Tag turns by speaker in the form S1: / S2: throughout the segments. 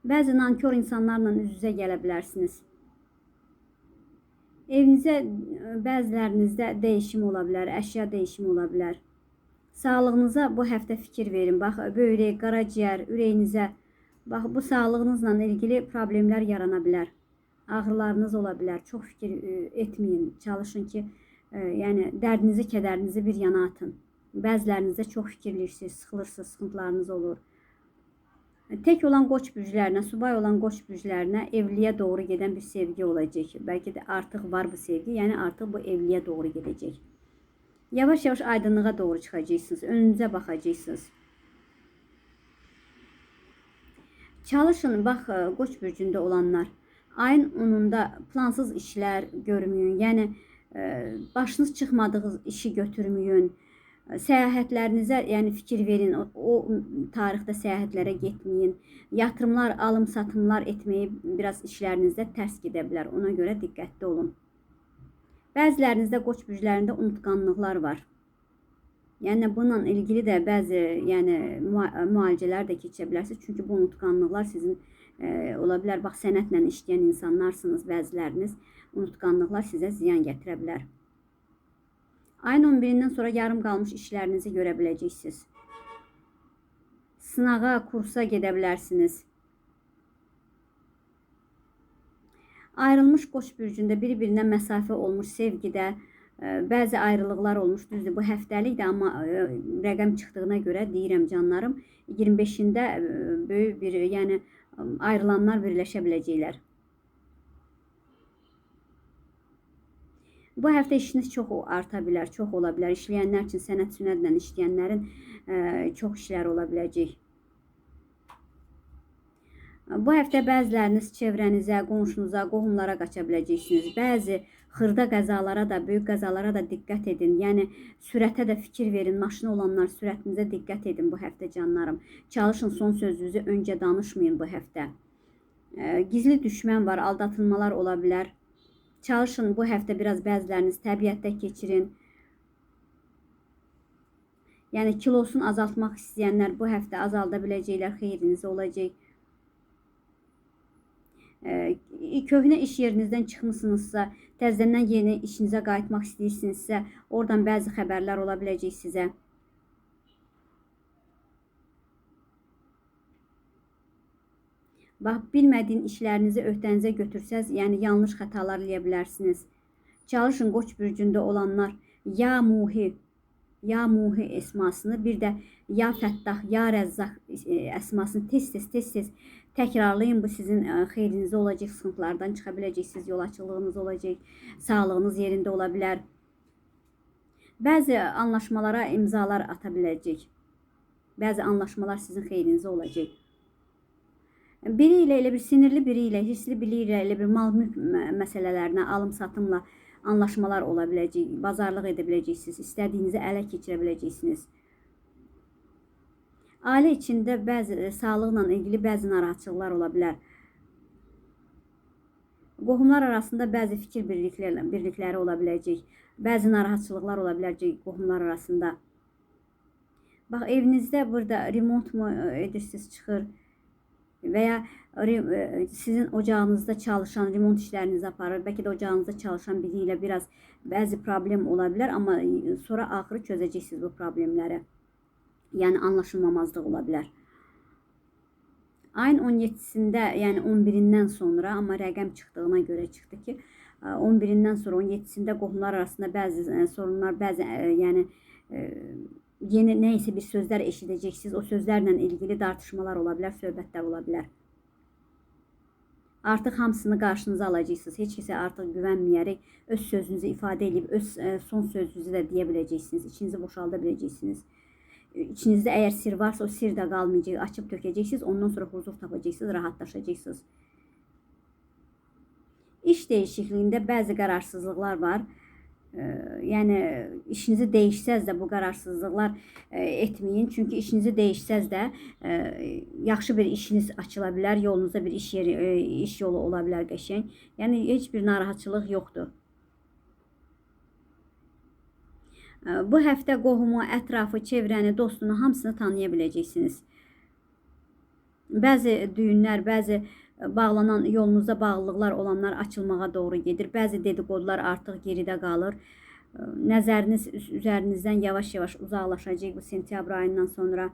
S1: Bəzi nankor insanlarla üz-üzə gələ bilərsiniz. Evinizə bəzilərinizdə dəyişim ola bilər, əşya dəyişimi ola bilər. Sağlığınıza bu həftə fikir verin. Bax, böyrək, qaraciyər, ürəyinizə. Bax, bu sağlığınızla ilgili problemlər yarana bilər. Ağrılarınız ola bilər. Çox fikir ə, etməyin. Çalışın ki, ə, yəni dərdinizi, kədərinizi bir yana atın. Bəzilərinizdə çox fikirləyirsiniz, sıxılırsınız, sıxıntılarınız olur. Tek olan qoç bürclərinə, subay olan qoç bürclərinə evliliyə doğru gedən bir sevgi olacaq. Bəlkə də artıq var bu sevgi, yəni artıq bu evliliyə doğru gedəcək. Yavaş-yavaş aydınlığa doğru çıxacaqsınız, önünüzə baxacaqsınız. Çalışın, bax, e, qoç bürcündə olanlar. Ayın 10-unda plansız işlər görməyin. Yəni e, başınız çıxmadığınız işi götürməyin. Səyahətlərinizə, yəni fikir verin. O, o tarixdə səyahətlərə getməyin. Yatırımlar, alım-satımlar etməyi biraz işlərinizdə tərs gedə bilər. Ona görə diqqətli olun. Bəzilərinizdə qoç bürclərində unutqanlıqlar var. Yəni bununla ilgili də bəzi, yəni müa- müalicələr də keçə bilərsiniz. Çünki bu unutqanlıqlar sizin e, ola bilər. Bax sənətlə işləyən insanlarsınız bəziləriniz. Unutqanlıqlar sizə ziyan gətirə bilər. Ayın 11-dən sonra yarım qalmış işlərinizi görə biləcəksiniz. Sınağa, kursa gedə bilərsiniz. Ayrılmış qoç bürcündə bir-birinə məsafə olmuş sevgidə e, bəzi ayrılıqlar olmuş. Düzdür, bu həftəlikdir, amma e, rəqəm çıxdığına görə deyirəm canlarım, 25-də e, böyük bir, yəni ayrılanlar birləşə biləcəklər. Bu həftə işiniz çox arta bilər, çox ola bilər. İşləyənlər üçün sənət sünətlə işləyənlərin ə, çox işləri ola biləcək. Bu həftə bəziləriniz çevrənizə, qonşunuza, qohumlara qaça biləcəksiniz. Bəzi xırda qəzalara da, böyük qəzalara da diqqət edin. Yəni sürətə də fikir verin. Maşını olanlar sürətinizə diqqət edin bu həftə canlarım. Çalışın son sözünüzü öncə danışmayın bu həftə. Ə, Gizli düşmən var, aldatılmalar ola bilər. Çalışın bu həftə biraz bəziləriniz təbiətdə keçirin. Yəni kilosunu azaltmaq istəyənlər bu həftə azalda biləcəklər, xeyrinizə olacaq. Ee, köhnə iş yerinizdən çıxmısınızsa, təzədən yeni işinizə qayıtmaq istəyirsinizsə, oradan bəzi xəbərlər ola biləcək sizə. Bax, bilmədiyin işlərinizi öhdənizə götürsəz, yəni yanlış xətalar eləyə bilərsiniz. Çalışın Qoç bürcündə olanlar ya Muhi, ya Muhi esmasını, bir də ya Fəttah, ya Rəzzaq e, əsmasını tez-tez tez-tez təkrarlayın. Bu sizin e, xeyrinizə olacaq, sıxıntılardan çıxa biləcəksiniz, yol açıqlığınız olacaq, sağlığınız yerində ola bilər. Bəzi anlaşmalara imzalar ata biləcək. Bəzi anlaşmalar sizin xeyrinizə olacaq. Biri ilə elə bir sinirli biri ilə, hissli biri elə bir mal mülk mə- məsələlərinə, alım-satımla anlaşmalar ola biləcək, bazarlıq edə biləcəksiniz, istədiyinizi ələ keçirə biləcəksiniz. Ailə içində bəzi e, sağlıqla ilgili bəzi narahatçılıqlar ola bilər. Qohumlar arasında bəzi fikir birlikləri, birlikləri ola biləcək. Bəzi narahatçılıqlar ola biləcək qohumlar arasında. Bax evinizdə burada remont mu e, edirsiniz, çıxır və ya re- e, sizin ocağınızda çalışan, remont işlərinizi aparır. Bəlkə də ocağınızda çalışan biri ilə biraz bəzi problem ola bilər, amma e, sonra axırı çözəcəksiniz bu problemləri. Yəni anlaşılmamazlıq ola bilər. Ayın 17-sində, yəni 11-dən sonra, amma rəqəm çıxdığına görə çıxdı ki, e, 11-dən sonra 17-sində qohumlar arasında bəzi e, sorunlar, bəzi e, yəni e, yeni isə bir sözlər eşidəcəksiniz. O sözlərlə ilgili tartışmalar ola bilər, söhbətlər ola bilər. Artıq hamısını qarşınıza alacaqsınız. Heç kəsə artıq güvənməyərək öz sözünüzü ifadə edib öz e, son sözünüzü də deyə biləcəksiniz. İçinizi boşalda biləcəksiniz. E, İçinizdə əgər sir varsa o sir də qalmayacaq. Açıb tökəcəksiniz. Ondan sonra huzur tapacaqsınız, rahatlaşacaqsınız. İş dəyişikliyində bəzi qararsızlıqlar var. Yəni işinizi dəyişsəz də bu qararsızlıqlar e, etməyin. Çünki işinizi dəyişsəz də e, yaxşı bir işiniz açıla bilər, yolunuzda bir iş yeri, e, iş yolu ola bilər qəşəng. Yəni heç bir narahatçılıq yoxdur. Bu həftə qohumu, ətrafı, çevrəni, dostunu hamısını tanıya biləcəksiniz. Bəzi düyünlər, bəzi bağlanan yolunuzda bağlılıqlar olanlar açılmağa doğru gedir. Bəzi dedikodular artıq geridə qalır. Nəzəriniz üz- üzərinizdən yavaş-yavaş uzaqlaşacaq bu sentyabr ayından sonra.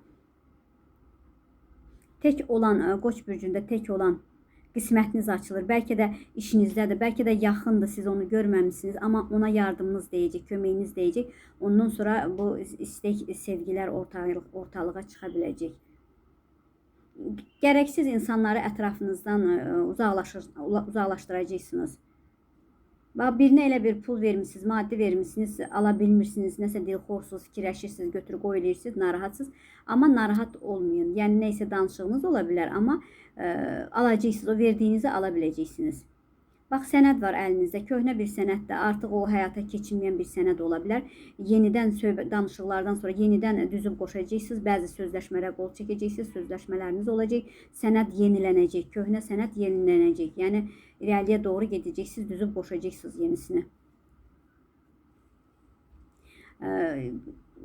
S1: Tek olan Qoç bürcündə tek olan qismətiniz açılır. Bəlkə də işinizdədir, bəlkə də yaxındır, siz onu görməmisiniz, amma ona yardımınız deyəcək, köməyiniz deyəcək. Ondan sonra bu istək, sevgilər ortalığa çıxa biləcək. Gərəksiz insanları ətrafınızdan e, uzaqlaşır, uzaqlaşdıracaqsınız. Bax birinə elə bir pul vermisiniz, maddi vermisiniz, ala bilmirsiniz, nəsə dilxorsuz fikirləşirsiniz, götür qoy eləyirsiniz, narahatsınız. Amma narahat olmayın. Yəni nə isə danışığınız ola bilər, amma ə, alacaqsınız, o verdiyinizi ala biləcəksiniz. Bax sənəd var əlinizdə, köhnə bir sənəddir. Artıq o həyata keçirilməyən bir sənəd ola bilər. Yenidən söhbət danışıqlardan sonra yenidən düzüb qoşacaqsınız. Bəzi sözləşmələrə qol çəkəcəksiniz, sözləşmələriniz olacaq. Sənəd yenilənəcək, köhnə sənəd yenilənəcək. Yəni irəliyə doğru gedəcəksiniz, düzüb qoşacaqsınız yenisini.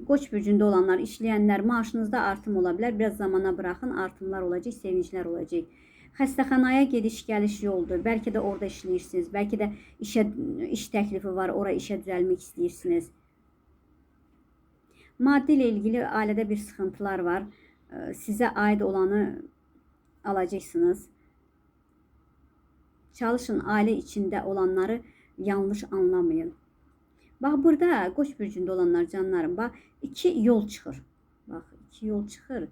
S1: Qoç bürcündə olanlar, işləyənlər maaşınızda artım ola bilər. Biraz zamana buraxın, artımlar olacaq, sevinclər olacaq. Xəstəxanaya gediş-gəliş yoldur. Bəlkə də orada işləyirsiniz. Bəlkə də işə iş təklifi var, ora işə düzəlmək istəyirsiniz. Maddi ilə ilgili ailədə bir sıxıntılar var. Sizə aid olanı alacaqsınız. Çalışın ailə içində olanları yanlış anlamayın. Bax burada Qoç bürcündə olanlar canlarım, bax iki yol çıxır. Bax iki yol çıxır.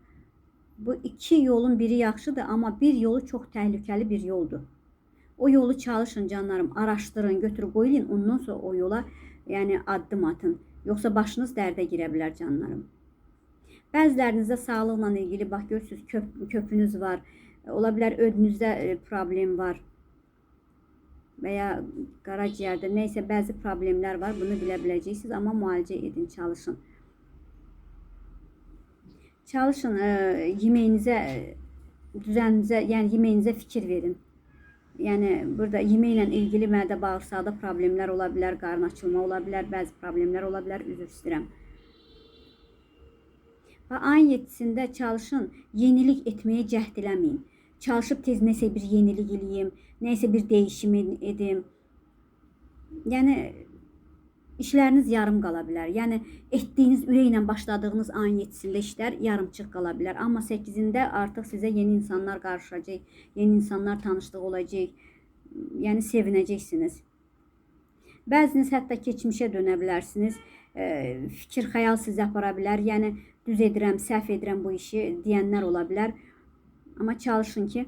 S1: Bu iki yolun biri yaxşıdır, amma bir yolu çox təhlükəli bir yoldur. O yolu çalışın canlarım, araşdırın, götür qoyun, ondan sonra o yola yəni addım atın. Yoxsa başınız dərdə girə bilər canlarım. Bəzilərinizdə sağlıqla ilgili bax görürsüz köp, köpünüz var. Ola bilər ödünüzdə e, problem var. Və ya qaraciyərdə nə isə bəzi problemlər var. Bunu bilə biləcəksiniz, amma müalicə edin, çalışın. Çalışın, ə, yeməyinizə, ə, düzəninizə, yəni yeməyinizə fikir verin. Yəni burada yeməklə ilgili mədə bağırsaqda problemlər ola bilər, qarın açılma ola bilər, bəzi problemlər ola bilər, üzr istəyirəm. Ayın 7-sində çalışın, yenilik etməyə cəhd eləməyin. Çalışıb tez nəsə bir yenilik eləyim, nəsə bir dəyişim ed- edim. Yəni işləriniz yarım qala bilər. Yəni etdiyiniz ürəklə başladığınız ayın 7-sində işlər yarımçıq qala bilər. Amma 8-də artıq sizə yeni insanlar qarşılayacaq, yeni insanlar tanışlıq olacaq. Yəni sevinəcəksiniz. Bəziniz hətta keçmişə dönə bilərsiniz. Fikir, xəyal sizi apara bilər. Yəni düz edirəm, səhv edirəm bu işi deyənlər ola bilər. Amma çalışın ki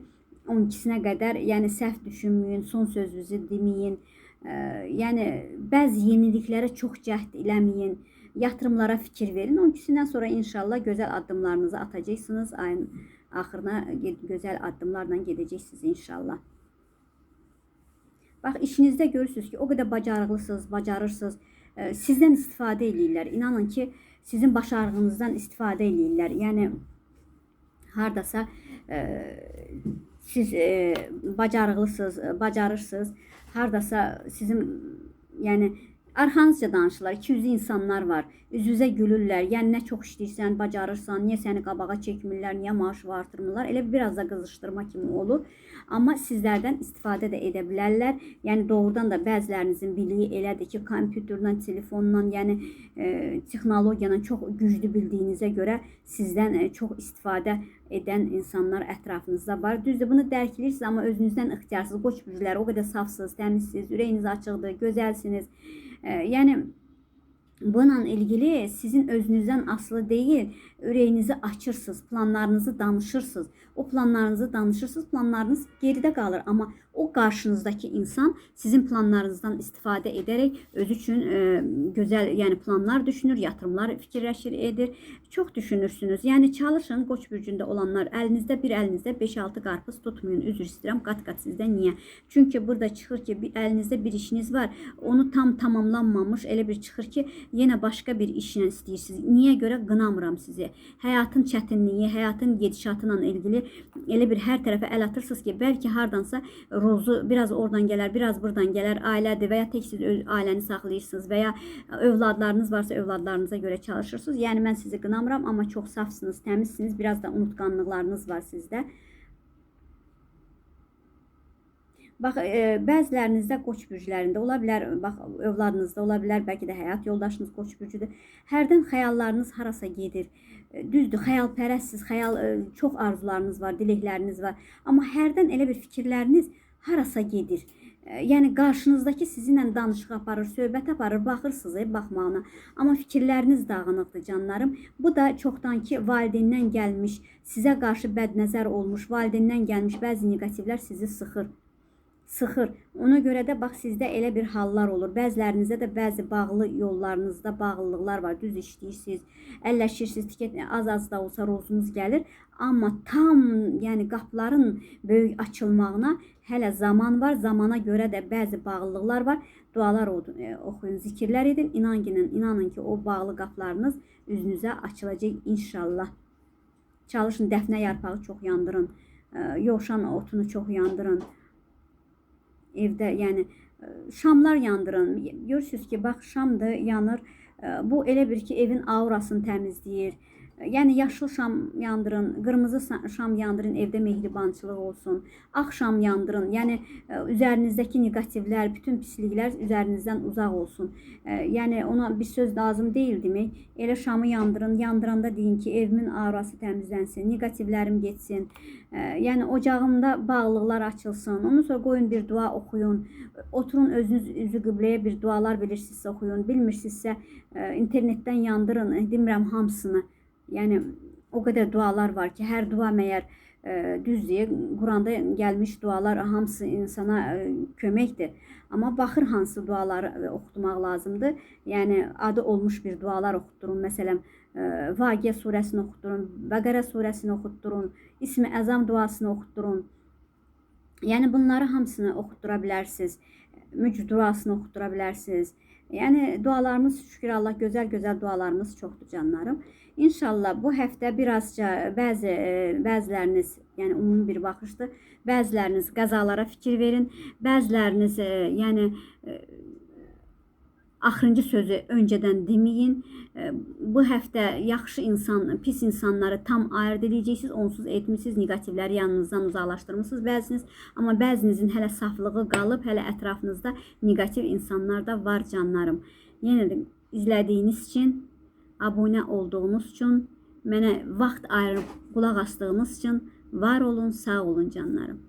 S1: 12-sinə qədər, yəni səhv düşünməyin, son sözünüzü deməyin. Yəni bəzi yeniliklərə çox cəhd eləməyin. Yatırımlara fikir verin. 12-sindən sonra inşallah gözəl addımlarınızı atacaqsınız. Ayın axırına gözəl addımlarla gedəcəksiniz inşallah. Bax işinizdə görürsüz ki, o qədər bacarıqlısınız, bacarırsınız. Sizdən istifadə eləyirlər. İnanın ki, sizin başarığınızdan istifadə eləyirlər. Yəni hardasa siz ə, bacarıqlısınız, ə, bacarırsınız. Hardasa sizin yəni arxanızca danışırlar. 200 insanlar var. Üz-üzə gülürlər. Yəni nə çox işləyirsən, bacarırsan, niyə səni qabağa çəkmirlər, niyə maaşı artırmırlar? Elə biraz da qızışdırma kimi olur. Amma sizlərdən istifadə də edə bilərlər. Yəni doğrudan da bəzilərinizin biliyi elədir ki, kompüterdən, telefondan, yəni e, texnologiyanın çox güclü bildiyinizə görə sizdən e, çox istifadə edən insanlar ətrafınızda var. Düzdür, bunu dərk edirsiniz, amma özünüzdən ixtiyarsız qoç bürcülər o qədər safsınız, təmizsiniz, ürəyiniz açıqdır, gözəlsiniz. E, yəni Bununla ilgili sizin özünüzdən asılı deyil, ürəyinizi açırsınız, planlarınızı danışırsınız. O planlarınızı danışırsınız, planlarınız geridə qalır, amma o qarşınızdakı insan sizin planlarınızdan istifadə edərək özü üçün e, gözəl, yəni planlar düşünür, yatırımlar fikirləşir, edir. Çox düşünürsünüz. Yəni çalışın Qoç bürcündə olanlar əlinizdə bir əlinizdə 5-6 qarpız tutmayın. Üzr istəyirəm, qat-qat sizdə niyə? Çünki burada çıxır ki, bir əlinizdə bir işiniz var, onu tam tamamlanmamış elə bir çıxır ki, yenə başqa bir işlə istəyirsiniz. Niyə görə qınamıram sizi? Həyatın çətinliyi, həyatın gedişatı ilgili elə bir hər tərəfə əl atırsınız ki, bəlkə hardansa rozu biraz oradan gələr, biraz buradan gələr, ailədir və ya tək siz öz ailəni saxlayırsınız və ya varsa övladlarınıza görə çalışırsınız. Yəni mən sizi qınamıram, amma çox safsınız, təmizsiniz, biraz da unutqanlıqlarınız var sizdə. Bax, e, bəzilərinizdə Qoç bürclərində ola bilər, bax övladınızda ola bilər, bəlkə də həyat yoldaşınız Qoç bürcüdür. Hərdən xəyallarınız harasa gedir. E, Düzdür, xəyalpərəstsiz, xəyal e, çox arzularınız var, diləkləriniz var, amma hərdən elə bir fikirləriniz harasa gedir. Yəni qarşınızdakı sizinlə danışıq aparır, söhbət aparır, baxırsınız e, baxmağına. Amma fikirləriniz dağınıqdır canlarım. Bu da çoxdankı valideyndən gəlmiş, sizə qarşı bədnəzər olmuş, valideyndən gəlmiş bəzi neqativlər sizi sıxır sıxır. Ona görə də bax sizdə elə bir hallar olur. Bəzilərinizdə də bəzi bağlı yollarınızda bağlılıqlar var. Düz işləyirsiniz, əlləşirsiniz, tikət az-az da olsa rozunuz gəlir, amma tam, yəni qapıların böyük açılmağına hələ zaman var. Zamana görə də bəzi bağlılıqlar var. Dualar e, oxuyun, zikirlər edin. İnanın, inanın ki, o bağlı qapılarınız üzünüzə açılacaq inşallah. Çalışın dəfnə yarpağı çox yandırın. e, Yovşan otunu çox yandırın evdə, yəni ə, şamlar yandırın. Görürsüz ki, bax şamdır, yanır. Ə, Bu elə bir ki, evin aurasını təmizləyir. Yəni yaşıl şam yandırın, qırmızı şam yandırın, evdə mehribançılıq olsun. Ağ şam yandırın. Yəni ə, üzərinizdəki neqativlər, bütün pisliklər üzərinizdən uzaq olsun. Ə, Yəni ona bir söz lazım deyil demək. Elə şamı yandırın, yandıranda deyin ki, evimin aurası təmizlənsin, neqativlərim getsin. Ə, Yəni ocağımda bağlıqlar açılsın. Ondan sonra qoyun bir dua oxuyun. Oturun özünüz üzü qibləyə bir dualar bilirsinizsə oxuyun. Bilmirsinizsə internetdən yandırın. e, Demirəm hamısını. Yəni o qədər dualar var ki, hər dua məyər ə, düzdür. Quranda gəlmiş dualar hamısı insana ə, köməkdir. Amma baxır hansı duaları ə, oxutmaq lazımdır. Yəni adı olmuş bir dualar oxutdurun. Məsələn, ə, Vaqiə surəsini oxutdurun, Bəqərə surəsini oxutdurun, İsmi Əzam duasını oxutdurun. Yəni bunları hamısını oxutdura bilərsiniz. Mücd duasını oxutdura bilərsiniz. Dualarımız şükür Allah gözəl-gözəl dualarımız çoxdur canlarım. İnşallah bu həftə birazca bəzi e, bəziləriniz, yəni ümumi bir baxışdır. Bəziləriniz qəzalara fikir verin. Bəziləriniz e, yəni e, axırıncı sözü öncədən deməyin. Bu həftə yaxşı insan, pis insanları tam ayırd edəcəksiniz. Onsuz etmisiniz, neqativləri yanınızdan uzaqlaşdırmısınız bəziniz, amma bəzinizin hələ saflığı qalıb, hələ ətrafınızda neqativ insanlar da var canlarım. Yenə də izlədiyiniz üçün, abunə olduğunuz üçün, mənə vaxt ayırıb qulaq asdığınız üçün var olun, sağ olun canlarım.